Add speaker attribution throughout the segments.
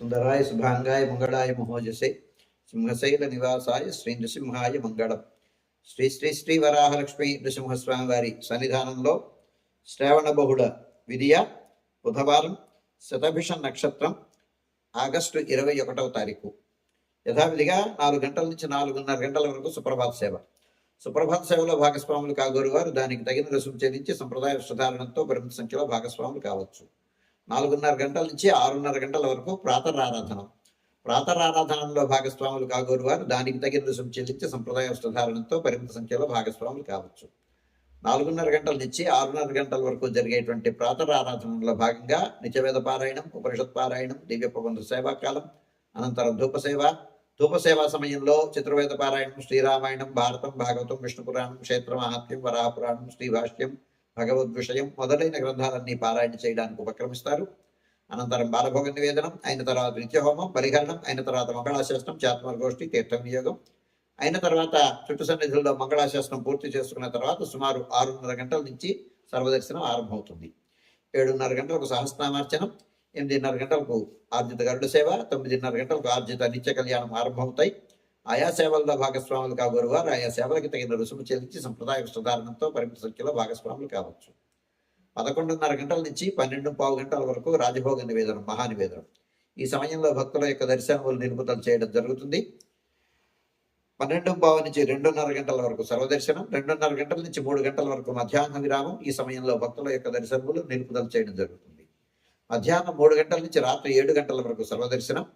Speaker 1: సుందరాయ శుభాంగాయ మంగళాయ మహోజసే సింహశైల నివాసాయ శ్రీ నృసింహాయ మంగళం శ్రీ శ్రీ శ్రీ వరాహలక్ష్మి నృసింహస్వామి వారి సన్నిధానంలో శ్రావణ బహుళ విధియ బుధవారం శతభిష నక్షత్రం ఆగస్టు ఇరవై ఒకటవ తారీఖు యథావిధిగా నాలుగు గంటల నుంచి నాలుగున్నర గంటల వరకు సుప్రభాత సేవ. సుప్రభాత సేవలో భాగస్వాములు కాగోరు వారు దానికి తగిన రుసుము చెల్లించి సంప్రదాయ సుధారణతో పరిమిత సంఖ్యలో భాగస్వాములు కావచ్చు. నాలుగున్నర గంటల నుంచి ఆరున్నర గంటల వరకు ప్రాతరారాధన. ప్రాతరారాధనలో భాగస్వాములు కాగోరు వారు. దానికి తగిన రుసుము చెల్లించి సంప్రదాయ వస్త్రధారణతో పరిమిత సంఖ్యలో భాగస్వాములు కావచ్చు. నాలుగున్నర గంటల నుంచి ఆరున్నర గంటల వరకు జరిగేటువంటి ప్రాతరారాధనలో భాగంగా నిత్యవేద పారాయణం ఉపనిషత్ పారాయణం దివ్య ప్రబంధ సేవాకాలం అనంతరం ధూపసేవ ధూపసేవా సమయంలో చతుర్వేద పారాయణం శ్రీరామాయణం భారతం భాగవతం విష్ణు పురాణం క్షేత్ర మహాత్యం వరాహపురాణం శ్రీభాష్యం భగవద్ విషయం మొదలైన గ్రంథాలన్నీ పారాయణ చేయడానికి ఉపక్రమిస్తారు. అనంతరం బాలభోగ నివేదనం అయిన తర్వాత నిత్యహోమం పరిహరణం అయిన తర్వాత మంగళాశాస్త్రం చాత్మర్గోష్ఠి తీర్థ వినియోగం అయిన తర్వాత చుట్టు సన్నిధుల్లో మంగళాశాస్త్రం పూర్తి చేసుకున్న తర్వాత సుమారు ఆరున్నర గంటల నుంచి సర్వదర్శనం ఆరంభమవుతుంది. ఏడున్నర గంటలకు సహస్నామార్చనం ఎనిమిదిన్నర గంటలకు ఆర్జిత గరుడ సేవ తొమ్మిదిన్నర గంటలకు ఆర్జిత నిత్య కళ్యాణం ఆరంభమవుతాయి. ఆయా సేవల్లో భాగస్వాములు కాబోరు వారు ఆయా సేవలకు తగిన రుసుము చెల్లించి సంప్రదాయ సుధారణతో పరిమిత సంఖ్యలో భాగస్వాములు కావచ్చు. పదకొండున్నర గంటల నుంచి పన్నెండు పావు గంటల వరకు రాజభోగ నివేదనం మహానివేదనం ఈ సమయంలో భక్తుల యొక్క దర్శనములు నిలుపుదల చేయడం జరుగుతుంది. పన్నెండు పావు నుంచి రెండున్నర గంటల వరకు సర్వదర్శనం రెండున్నర గంటల నుంచి మూడు గంటల వరకు మధ్యాహ్న విరామం. ఈ సమయంలో భక్తుల యొక్క దర్శనములు నిలుపుదల చేయడం జరుగుతుంది. మధ్యాహ్నం మూడు గంటల నుంచి రాత్రి ఏడు గంటల వరకు సర్వదర్శనం.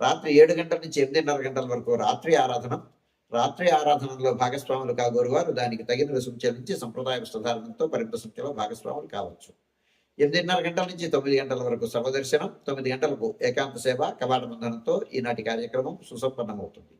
Speaker 1: రాత్రి ఏడు గంటల నుంచి ఎనిమిదిన్నర గంటల వరకు రాత్రి ఆరాధన రాత్రి ఆరాధనలో భాగస్వాములు కాగోరు వారు దానికి తగిన రుసుము చెల్లించి సంప్రదాయ సుధారణతో పరిమిత సంఖ్యలో భాగస్వాములు కావచ్చు. ఎనిమిదిన్నర గంటల నుంచి తొమ్మిది గంటల వరకు సర్వదర్శనం తొమ్మిది గంటలకు ఏకాంత సేవ కవాట బంధనంతో ఈనాటి కార్యక్రమం సుసంపన్నమవుతుంది.